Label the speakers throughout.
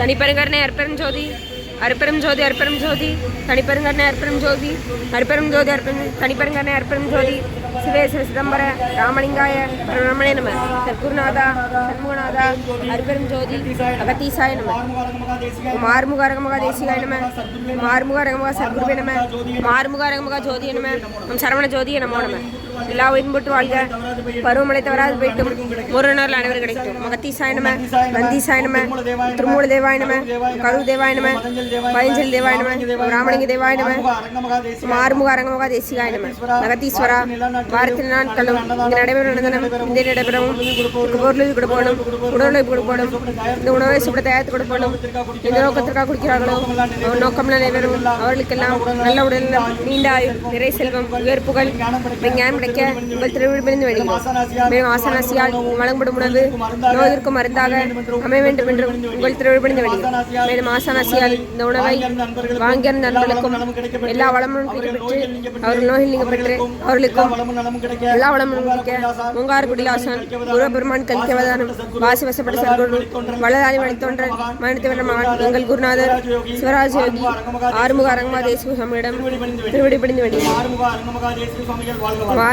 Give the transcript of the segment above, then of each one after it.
Speaker 1: தனிப்பெருங்கருணை அற்பெரும் ஜோதி அற்பெரும் ஜோதி அற்பெரும் ஜோதி தனிப்பெருங்கருணை அற்பெரும் ஜோதி அற்பெரும் ஜோதி அற்பெரும் தனிப்பெருங்கருணை அற்பெரும் ஜோதி சிவே சிவ சிதம்பர ராமலிங்காய பிரமணே நம சத்குருநாதா சண்முகநாதா அற்பெரும் ஜோதி அகத்தீசாய நம மார்முக அரகமகா தேசிகாய நம மார்முக அரகமகா சர்க்குருவே நம மார்முக அரகமகா ஜோதிய நம நம் சரவண ஜோதிய நமோ நம. எல்லா உயிரும் போட்டு வாழ்க. பருவமழை தவறாது போயிட்டும். ஒரு நாள் அனைவரும் கிடைக்கும் மகத்தி சாயனம நந்தீசாய சாயனம திருமூல தேவாயனம கரு தேவாய நம பயஞ்சலி தேவாய ராமலிங்க தேவாய மாறுமுக அரங்கமுக தேசிகாயனம நம. வாரத்தில் நாட்களும் இங்கு நடைபெறும் நடந்தனம். இந்த நடைபெறவும் பொருளுக்கு கொடுப்போனும் உடலை கொடுப்போனும் இந்த உணவை சுட தயாரித்து கொடுப்போனும் எந்த நோக்கத்திற்காக குடிக்கிறார்களோ அவர் நோக்கம் நிறைவேறும் அவர்களுக்கெல்லாம் நல்ல உடல் நீண்ட ஆயுள் நிறை செல்வம் உயர்ப்புகள் ஞானம் கிடைக்க உங்கள் திருவிழிப்பிருந்து வேண்டுகிறோம் மேலும் ஆசனாசியால் வழங்கப்படும் உணவு நோயிற்கு மருந்தாக அமைய வேண்டும் என்றும் உங்கள் திருவிழிப்பிருந்து வேண்டுகிறோம் மேலும் ஆசனாசியால் இந்த உணவை வாங்கிய நண்பர்களுக்கும் எல்லா வளமும் பெற்று அவர்கள் நோயில் நீங்க பெற்று அவர்களுக்கும் எல்லா வளமும் கிடைக்க மூங்கார்குடியில் ஆசான் குருபெருமான் கலிக்கவதானம் வாசி வசப்பட்ட சர்க்குரு வளராதி வழித்தோன்றல் மனிதவர மகன் எங்கள் குருநாதர் சிவராஜ் யோகி ஆறுமுக அரங்கமா தேசிக சமயிடம் திருவடி பிடிந்து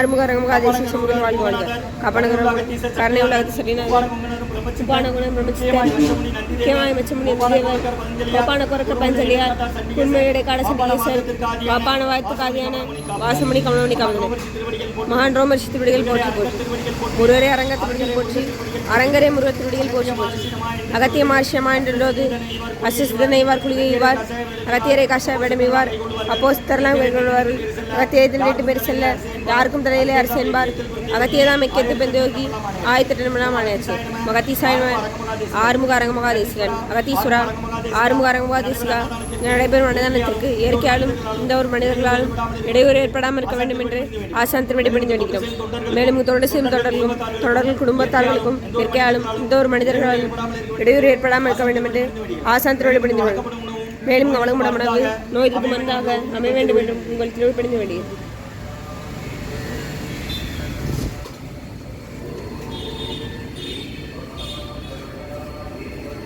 Speaker 1: வேண்டியது ரங்கமுக அரங்கமுக தேசிக சமூகம் வாழ்க வாழ்க. கப்பனகரம் கருணை உலகத்து சரிநாதர் உபானகுணம் பாப்பான குரக்க பஞ்சலியார். உண்மையுடைய காடசந்தீசர் பாப்பான வாய்ப்பு காதியான வாசமணி கமலமணி கமலன் மகான் ரோமர் சித்திரடிகள் போற்றி போற்றி. முருகரே அரங்கத்திருடிகள் போற்றி அரங்கரே முருகத்திருடிகள் போற்றி போற்றி. அகத்திய மார்ஷமா என்றுள்ளது. அசிஸ்த நெய்வார் அகத்தியரை காஷா விடமிவார் அப்போ அப்போஸ்தர்லாம் மேற்கொள்வார்கள் அகத்திய வீட்டு பேர் செல்ல யாருக்கும் தலையிலே அரசு என்பார். அகத்தியதான் எக்கெத்து பெந்தோகி ஆயிரத்தி எட்டு ஆணையாச்சு மகத்தி சாய்ம ஆறுமுக அரங்கமகா தேசிகன் அகத்தீஸ்வரா ஆறுமுக அரங்கமகா தேசிகா நடைபெறும் மனிதனத்திற்கு இயற்கையாலும் இந்த ஒரு மனிதர்களாலும் இடையூறு ஏற்படாமல் இருக்க வேண்டும் என்று ஆசான் திருவடி பணிந்து வேண்டுகிறோம் மேலும் தொடர்ந்து செய்யும் தொடர்களும் தொடர்கள் குடும்பத்தார்களுக்கும் இயற்கையாலும் இந்த ஒரு மனிதர்களாலும் இடையூறு ஏற்படாமல் இருக்க வேண்டும் என்று ஆசான் திருவடி பணிந்து வேண்டும் மேலும் கவனமுட மனது நோய் எதிர்ப்பு மருந்தாக அமைய வேண்டும் என்றும் உங்கள் திருவடி பணிந்து வேண்டுகிறேன்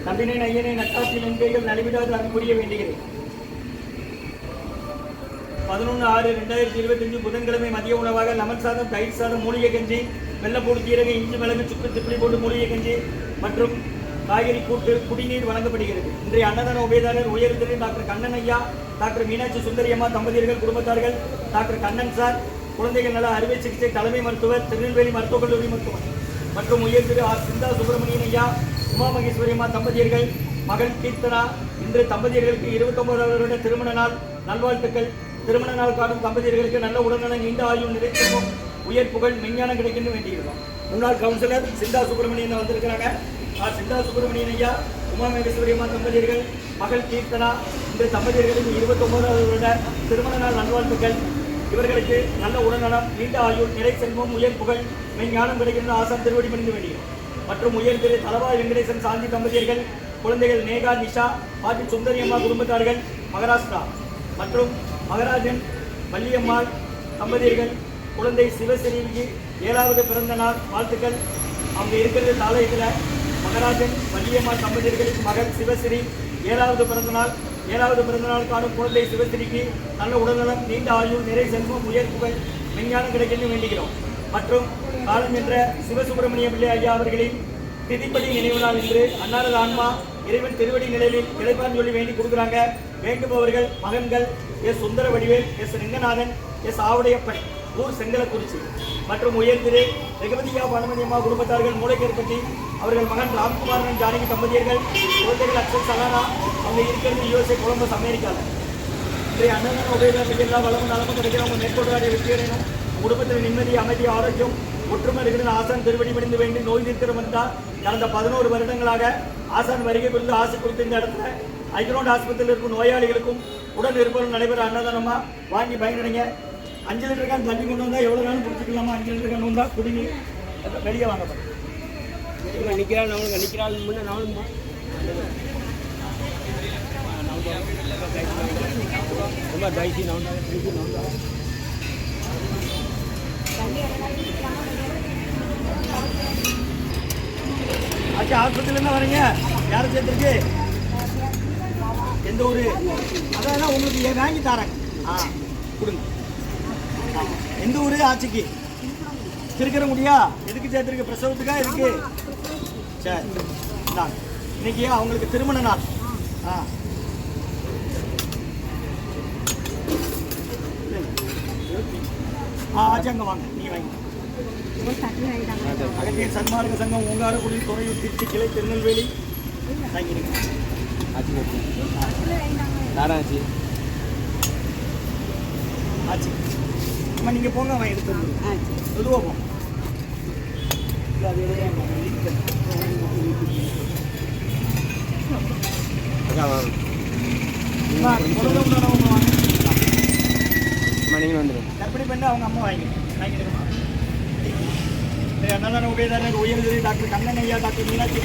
Speaker 2: நம்பினை ஐயனை நட்டாட்சி நன்கைகள் நடைபெறாது அங்கு புரிய வேண்டுகிறேன். பதினொன்று ஆறு ரெண்டாயிரத்தி இருபத்தஞ்சு புதன்கிழமை மதிய உணவாக லெமன் சாதம் தயிர் சாதம் மூலிகை கஞ்சி வெள்ளப்பூடு கீரகை இஞ்சி மிளகு சுக்கு திப்பிலி போட்டு மூலிகை கஞ்சி மற்றும் காய்கறி கூட்டு குடிநீர் வழங்கப்படுகிறது. இன்றைய அன்னதான உபயதாரர் உயர்திரு டாக்டர் கண்ணன் ஐயா டாக்டர் மீனாட்சி சுந்தரியம்மா தம்பதியர்கள் குடும்பத்தார்கள் டாக்டர் கண்ணன் சார் குழந்தைகள் நல அறுவை சிகிச்சை தலைமை மருத்துவர் திருநெல்வேலி மருத்துவக் கல்லூரி மருத்துவர் மற்றும் உயர் திரு ஆர் சிந்தா சுப்பிரமணியன் ஐயா உமா மகேஸ்வரி அம்மா தம்பதியர்கள் மகள் கீர்த்தனா இன்று தம்பதியர்களுக்கு இருபத்தொன்பதாவது வருட திருமண நாள். நல்வாழ்த்துக்கள். திருமண நாள் காணும் தம்பதியர்களுக்கு நல்ல உடல்நலம் நீண்ட ஆயுள் நிறைக்கும் உயர் புகழ் மெஞ்ஞானம் கிடைக்கணும் வேண்டியிருக்கோம். முன்னாள் கவுன்சிலர் சிந்தா சுப்பிரமணியன் வந்திருக்கிறாங்க. ஆ சிந்தா சுப்பிரமணியன் ஐயா உமா அம்மா தம்பதியர்கள் மகள் கீர்த்தனா இந்த தம்பதியர்களின் இருபத்தொன்பதாவது வருட திருமண நாள் நல்வாழ்த்துக்கள். இவர்களுக்கு நல்ல உடல்நலம் நீண்ட ஆயுள் நிறை செல்வம் உயர் புகழ் மெய்ஞானம் கிடைக்கின்ற ஆசான் திருவடி பணிந்து வேண்டுகிறோம் மற்றும் உயர் திரு தலவாய் வெங்கடேசன் சாந்தி தம்பதியர்கள் குழந்தைகள் நேகா நிஷா பாட்டி சுந்தரி அம்மா குடும்பத்தார்கள் மகாராஷ்டிரா. மற்றும் மகராஜன் வள்ளியம்மாள் தம்பதியர்கள் குழந்தை சிவஸ்ரீக்கு ஏழாவது பிறந்த நாள் வாழ்த்துக்கள். அவங்க இருக்கிறது தாலயத்தில் மகராஜன் வள்ளியம்மாள் தம்பதியர்களுக்கு மகள் சிவஸ்ரீ ஏழாவது பிறந்தநாள். ஏழாவது பிறந்தநாள் காணும் குழந்தை சிவஸ்ரீக்கு நல்ல உடல்நலம் நீண்ட ஆயுள் நிறை செல்வம் உயர் புகழ் விஞ்ஞானம் கிடைக்கணும் வேண்டுகிறோம் மற்றும் காலம் என்ற சிவசுப்பிரமணிய பிள்ளை ஐயா அவர்களின் திதிப்படி நினைவு நாள் இன்று அன்னாரது ஆன்மா இறைவன் திருவடி நிலையில் கிடைப்பான்னு சொல்லி வேண்டி கொடுக்குறாங்க. வேண்டுபவர்கள் மகன்கள் S Sundara Vadivel S Ranganathan S Avudaiyappan ஊர் செங்கலக்குறிச்சி மற்றும் உயர் திரு ரெகவதியா குடும்பத்தார்கள் மூளைக்கேற்பட்டி அவர்கள் மகன் ராம்குமாரன் ஜானகி தம்பதியர்கள் குழந்தைகள் அக்ஷய் சலானா அவங்க இருக்கிறது யுஎஸ்ஏ கொலம்பஸ் அமெரிக்காவில் இன்றைய அண்ணன் உபயோகம் எல்லாம் வளமும் நலமும் கிடைக்கிறவங்க மேற்கொள்வாரை வெற்றி அடையணும் குடும்பத்தில் நிம்மதி அமைதி ஆரோக்கியம் ஒற்றுமை ஆசான் திருவடி பணிந்து வேண்டி நோய் தீர்க்கிற வந்தால் கடந்த பதினோரு வருடங்களாக ஆசான் வருகை குறித்து ஆசை குறித்து இந்த இடத்துல ஐக்ரோண்ட் ஆஸ்பத்திரியில் இருக்கும் நோயாளிகளுக்கும் உடல் இருப்பவர்கள் நடைபெற அன்னதானமா? வாங்கி பயனடைங்க. அஞ்சு லிட்டர் கேன் தண்ணி கொண்டு வந்தால் எவ்வளோ நாளும் பிடிச்சிக்கலாமா அஞ்சு லிட்டர் கேன் வந்தால் குடிங்க. வெளியே வாங்கப்படும்
Speaker 3: இவங்க நிற்கிறாள் நம்மளுக்கு நிற்கிறாள் முன்னே நானும் ரொம்ப தயசி நான்
Speaker 2: ஆச்சு ஆஸ்பத்திரியில இருந்து வரீங்க யாரை சேர்த்துருக்கு? எந்த ஊரு? அதான் உங்களுக்கு ஏன் வாங்கி தரேன். ஆ கொடுங்க. எந்த ஊரு? ஆட்சிக்கு திருக்கிற முடியா எதுக்கு சேர்த்துருக்கு? பிரசவத்துக்கா? எதுக்கு? சரி. இந்தாங்க. இன்னைக்கு அவங்களுக்கு திருமண நாள். ஆ. ஆ ஆச்சாங்க அங்கே வாங்க. நீ வாங்க அகத்தியர் சன்மார்க்க சங்கம் ஓங்காரக்குடி துறையூர் திருச்சி கிளை திருநெல்வேலி. வாங்கிடுங்க
Speaker 3: ஆச்சு
Speaker 2: அம்மா நீங்கள் போங்க அவன் எடுத்து மெதுவாக போங்க
Speaker 3: நீங்களும் வந்துடும்
Speaker 2: கர்ப்பிணி பெண்ணு அவங்க அம்மா வாங்கி வாங்கிடுங்கம்மா அண்ணன் உபயதாரர் உயர்திரி டாக்டர் கண்ணன் ஐயா டாக்டர் மீனாட்சி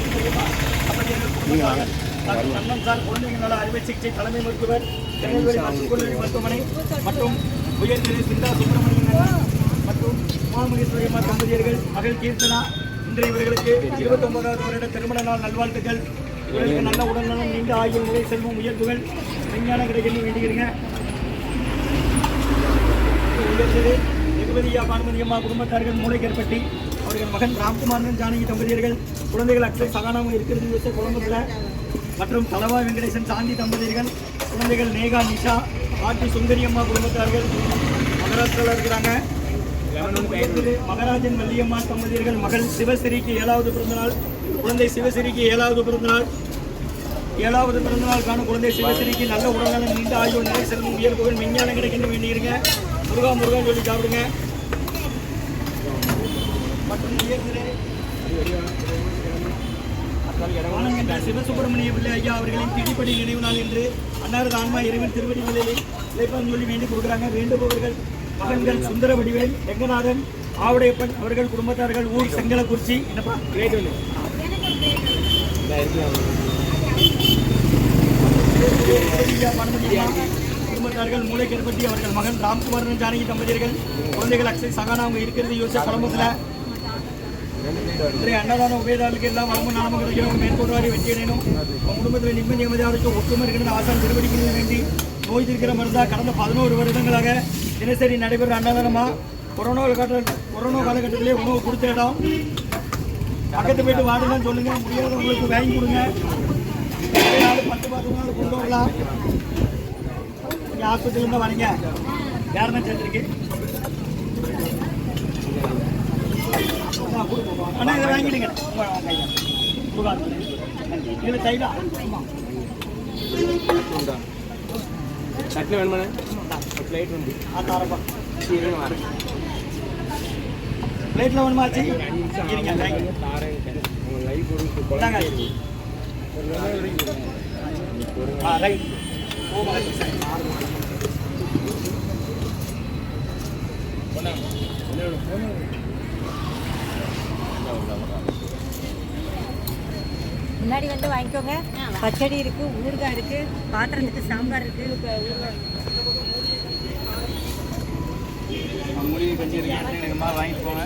Speaker 2: அப்படி எங்கள் குடும்பத்தார் டாக்டர் கண்ணன் சார் குழந்தைகள் நல அறுவை சிகிச்சை தலைமை மருத்துவர் திருநெல்வேலி மருத்துவக் கல்லூரி மருத்துவமனை மற்றும் உயர்திரி சிந்தா சுப்பிரமணியன் மற்றும் உமாமகேஸ்வரி அம்மா தம்பதியர்கள் மகள் கீர்த்தனா இன்று இவர்களுக்கு இருபத்தொன்பதாவது வருட திருமண நாள் நல்வாழ்த்துக்கள் இவர்களுக்கு நல்ல உடல்நலம் நீண்ட ஆகிய நிலை செல்வம் உயர்வுகள் விஞ்ஞான கிடைக்கணும் வேண்டுகிறீங்க உயர்ந்தது வெகுமதியா பானுமதி அம்மா குடும்பத்தார்கள் மூளைக்கற்பட்டி அவர்கள் மகன் ராம்குமாரன் ஜானகி தம்பதியர்கள் குழந்தைகள் அக்ஷய் சகானாவும் இருக்கிறது யோசை குழம்புல. மற்றும் தலவா வெங்கடேசன் சாந்தி தம்பதியர்கள் குழந்தைகள் நேகா நிஷா பாட்டி சுந்தரி அம்மா குடும்பத்தார்கள் மகாராஷ்டிராவில் இருக்கிறாங்க. மகராஜன் வள்ளியம்மா தம்பதியர்கள் மகள் சிவசிறிக்கு ஏழாவது பிறந்தநாள் குழந்தை சிவசிறிக்கு ஏழாவது பிறந்தநாள். ஏழாவது பிறந்தநாள் காணும் குழந்தை சிவசிறிக்கு நல்ல உடல்நலம் நீண்ட ஆயுள் நிலை செல்வம் உயர் புகழ் விஞ்ஞானம் கிடைக்கணும் வேண்டியிருங்க. முருகா முருகா சொல்லி சாப்பிடுங்க மற்றும் உயர்திரு ஆனந்த சிவசுப்பிரமணிய பிள்ளை ஐயா அவர்களின் திடிப்படி நினைவு நாள் என்று அன்னாரது ஆன்மா இறைவன் திருவடி நிலையில் இழைப்பான் சொல்லி வேண்டி கொடுக்குறாங்க. வேண்டுபவர்கள் மகன்கள் சுந்தர வடிவேல் ரெங்கநாதன் ஆவுடையப்பன் அவர்கள் குடும்பத்தார்கள் ஊர் செங்கலக்குறிச்சி. என்னப்பா?
Speaker 3: கிரேட் ஒன்று இந்த இருக்கலாம்
Speaker 2: அவர்கள் மகன் ராம்குமார் ஜானகி தம்பதியர்கள் குழந்தைகள் அக்ஷய் சகானா அவங்க இருக்கிறது யோசிச்ச குழம்புல இன்றைய அன்னதான உபயதாளுக்கு எல்லாம் வளமும் நாம கிடைக்கிறோம் மேற்கொண்டாடி வெற்றி அடையணும் உங்கள் குடும்பத்தில் நிம்மதி அமைதியாக ஒற்றுமை இருக்கிற ஆசான் திருவடிக்கு வேண்டி நோய் தீர்க்கிற மருந்தா கடந்த பதினோரு வருடங்களாக தினசரி நடைபெற அன்னதானமாக கொரோனா கால கொரோனா காலகட்டத்திலே உணவு கொடுத்த இடம் பக்கத்து போயிட்டு வாடலாம் சொல்லுங்க முடியாதவங்களுக்கு வாங்கி கொடுங்க ஒரு நாள் பத்து பத்து நாள் கொண்டு வரலாம் நீங்கள் ஹாஸ்பிட்டலேருந்து வரீங்க யாருன்னா சேர்த்துருக்கு அண்ணா இதை வாங்கிடுங்க. உங்க- உங்க கையில. முருகா. இது தைலா ஆமாம்
Speaker 3: சட்னி வேணுமாண்ணே பிளேட் உண்டு
Speaker 2: ஆத்தாரப்பா
Speaker 3: இருங்க வரேன்.
Speaker 2: பிளேட்டில் வேணுமாச்சு இருங்க
Speaker 3: லைஃப் ஒரு
Speaker 2: இந்தாங்க. ஆ ரைட் ஓ மகன்
Speaker 4: முன்னாடி வந்து வாங்கிக்கோங்க. பச்சடி இருக்கு ஊறுகாய் இருக்கு பாத்திரத்துக்கு சாம்பார் இருக்கு.
Speaker 2: மூலிகை கஞ்சி வாங்கிட்டு போங்க.